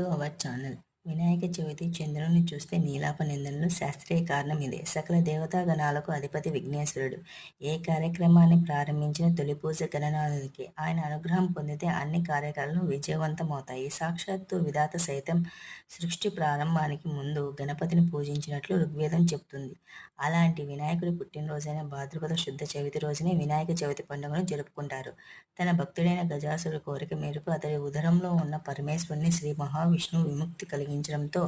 to our channel. Vinayaka Chavithi చంద్రుని చూస్తే నీలాప నిందనలు శాస్త్రీయ కారణం ఇదే. సకల దేవతా గణాలకు అధిపతి విఘ్నేశ్వరుడు. ఏ కార్యక్రమాన్ని ప్రారంభించిన తొలి పూజ గణనాథునికి ఆయన అనుగ్రహం పొందితే అన్ని కార్యక్రమాలు విజయవంతమవుతాయి. సాక్షాత్తు విధాత సైతం సృష్టి ప్రారంభానికి ముందు గణపతిని పూజించినట్లు ఋగ్వేదం చెప్తుంది అలాంటి వినాయకుడి పుట్టినరోజైన భాద్రపద శుద్ధ చవితి రోజునే వినాయక చవితి పండుగను జరుపుకుంటారు. తన భక్తుడైన గజాసుడి కోరిక మేరకు అతడి ఉదరంలో ఉన్న పరమేశ్వరుని శ్రీ మహావిష్ణువు విముక్తి కలిగి కలిగించడంతో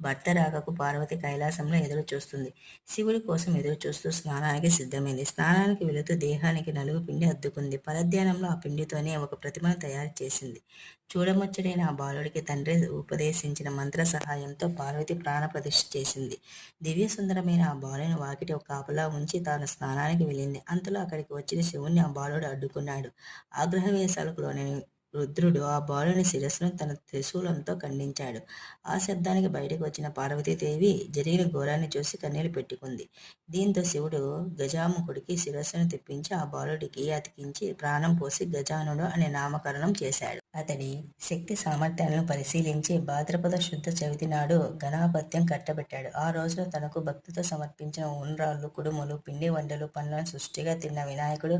భర్త రాకకు పార్వతి కైలాసంలో ఎదురు చూస్తుంది శివుడి కోసం ఎదురు చూస్తూ స్నానానికి సిద్ధమైంది. స్నానానికి వెళుతూ దేహానికి నలుగు పిండి అద్దుకుంది. పరధ్యానంలో ఆ పిండితోనే ఒక ప్రతిమను తయారు చేసింది. చూడముచ్చడైన ఆ బాలుడికి తండ్రి ఉపదేశించిన మంత్ర సహాయంతో పార్వతి ప్రాణప్రతిష్ఠ చేసింది. దివ్య సుందరమైన ఆ బాలుని వాకిటి ఒక కాపలా ఉంచి తాను స్నానానికి వెళ్ళింది. అంతలో అక్కడికి వచ్చిన శివుణ్ణి ఆ బాలుడు అడ్డుకున్నాడు. ఆగ్రహవేశాలకు లోని రుద్రుడు ఆ బాలుని శిరస్సును తన త్రిశూలంతో ఖండించాడు. ఆ శబ్దానికి బయటకు వచ్చిన పార్వతీదేవి జరిగిన ఘోరాన్ని చూసి కన్నీళ్ళు పెట్టుకుంది. దీంతో శివుడు గజాముఖుడికి శిరస్సును తెప్పించి ఆ బాలుడికి అతికించి ప్రాణం పోసి గజానుడు అనే నామకరణం చేశాడు. అతడి శక్తి సామర్థ్యాలను పరిశీలించి భాద్రపద శుద్ధ చవితి నాడు గణాపత్యం కట్టబెట్టాడు. ఆ రోజున తనకు భక్తితో సమర్పించిన ఉండ్రాళ్ళు కుడుములు పిండి వంటలు పండ్లను సృష్టిగా తిన్న వినాయకుడు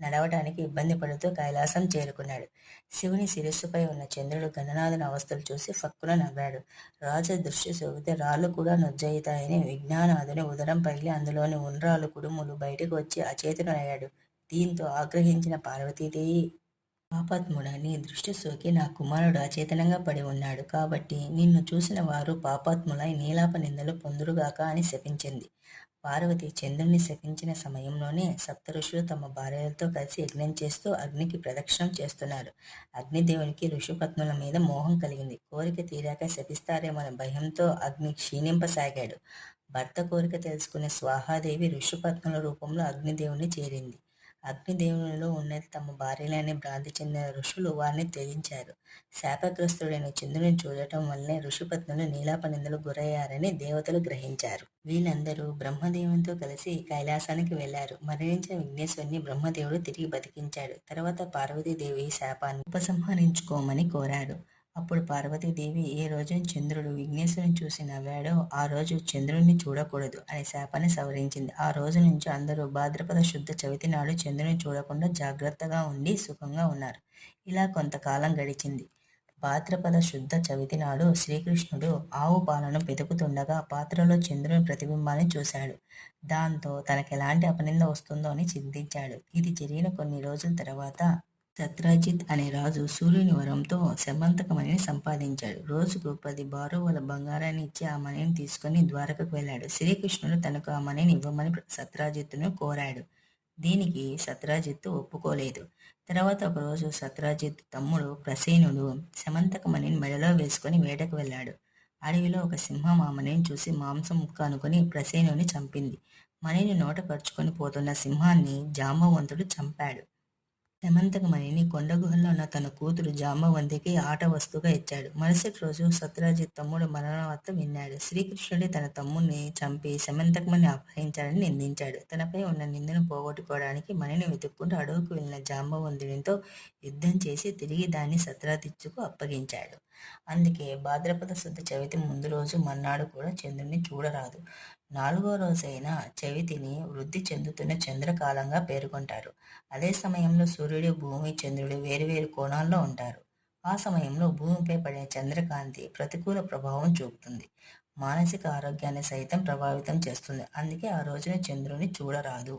నడవటానికి ఇబ్బంది పడుతూ కైలాసం చేరుకున్నాడు. శివుని శిరస్సుపై ఉన్న చంద్రుడు గణనాథుని అవస్థలు చూసి ఫక్కున నవ్వాడు. రాజ దృష్టి సోకితే రాళ్ళు కూడా నొజ్జయితాయని విజ్ఞానాథుని ఉదరం పగిలి అందులోని ఉండ్రాలు కుడుములు బయటకు వచ్చి అచేతనయ్యాడు దీంతో ఆగ్రహించిన పార్వతీదేవి పాపాత్ముడా నీ దృష్టి సోకి నా కుమారుడు అచేతనంగా పడి ఉన్నాడు కాబట్టి నిన్ను చూసిన వారు పాపాత్ములై నీలాప నిందలు పొందురుగాక అని శపించింది. పార్వతి చంద్రుని శపించిన సమయంలోనే సప్త ఋషులు తమ భార్యలతో కలిసి యజ్ఞం చేస్తూ అగ్నికి ప్రదక్షిణం చేస్తున్నారు. అగ్నిదేవునికి ఋషిపత్నుల మీద మోహం కలిగింది. కోరిక తీరాక శపిస్తారేమన్న భయంతో అగ్ని క్షీణింపసాగాడు. భర్త కోరిక తెలుసుకునే స్వాహాదేవి ఋషిపత్నుల రూపంలో అగ్నిదేవుని చేరింది. అగ్నిదేవునిలో ఉన్నది తమ భార్యలని భ్రాంతి చెందిన ఋషులు వారిని త్యజించారు. శాపగ్రస్తుడైన చంద్రుని చూడటం వల్లనే ఋషిపత్నులు నీలాపనిందలు గురయ్యారని దేవతలు గ్రహించారు. వీళ్ళందరూ బ్రహ్మదేవునితో కలిసి కైలాసానికి వెళ్ళారు మరణించిన విఘ్నేశ్వరిని బ్రహ్మదేవుడు తిరిగి బతికించాడు. తర్వాత పార్వతీదేవి శాపాన్ని ఉపసంహరించుకోమని కోరాడు. అప్పుడు పార్వతీదేవి ఏ రోజు చంద్రుడు విఘ్నేశ్వరుని చూసి నవ్వాడో ఆ రోజు చంద్రుడిని చూడకూడదు అనే శాపాన్ని సవరించింది. ఆ రోజు నుంచి అందరూ భాద్రపద శుద్ధ చవితి నాడు చంద్రుని చూడకుండా జాగ్రత్తగా ఉండి సుఖంగా ఉన్నారు. ఇలా కొంతకాలం గడిచింది. భాద్రపద శుద్ధ చవితి నాడు శ్రీకృష్ణుడు ఆవు పాలను వెతుకుతుండగా పాత్రలో చంద్రుని ప్రతిబింబాన్ని చూశాడు. దాంతో తనకెలాంటి అపనింద వస్తుందో అని చింతించాడు. ఇది జరిగిన కొన్ని రోజుల తర్వాత సత్రాజిత్ అనే రాజు సూర్యుని వరంతో శమంతకమణిని సంపాదించాడు. రోజుకు పది బారువుల బంగారాన్ని ఇచ్చి ఆ మణిని తీసుకుని ద్వారకకు వెళ్ళాడు. శ్రీకృష్ణుడు తనకు ఆ మణిని ఇవ్వమని సత్రాజిత్తును కోరాడు. దీనికి సత్రాజిత్తు ఒప్పుకోలేదు. తర్వాత ఒకరోజు సత్రాజిత్ తమ్ముడు ప్రసేనుడు శమంతకమణిని మెడలో వేసుకుని వేటకు వెళ్ళాడు. అడవిలో ఒక సింహం ఆ మణిని చూసి మాంసం ముక్క అనుకుని ప్రసేనుని చంపింది. మణిని నోట పరుచుకొని పోతున్న సింహాన్ని జాంబవంతుడు చంపాడు. హేమంతకమణిని కొండగుహల్లో ఉన్న తన కూతురు జాంబవంతికి ఆట వస్తువుగా ఇచ్చాడు. మరుసటి రోజు సత్యరాజిత్ తమ్ముడు మరణవార్త విన్నాడు. శ్రీకృష్ణుడి తన తమ్ముడిని చంపి శమంతకమణి అపహరించాడని నిందించాడు. తనపై ఉన్న నిందను పోగొట్టుకోవడానికి మణిని వెతుక్కుంటూ అడవుకు వెళ్ళిన జాంబవంతునితో యుద్ధం చేసి తిరిగి దాన్ని సత్రాజిత్తుకు అప్పగించాడు. అందుకే భాద్రపద శుద్ధ చవితి ముందు రోజు మన్నాడు కూడా చంద్రుని చూడరాదు. నాలుగో రోజైన చవితిని వృద్ధి చెందుతున్న చంద్రకాలంగా పేర్కొంటారు. అదే సమయంలో సూర్యుడు భూమి చంద్రుడు వేరువేరు కోణాల్లో ఉంటారు. ఆ సమయంలో భూమిపై పడే చంద్రకాంతి ప్రతికూల ప్రభావం చూపుతుంది. మానసిక ఆరోగ్యాన్ని సైతం ప్రభావితం చేస్తుంది. అందుకే ఆ రోజున చంద్రుని చూడరాదు.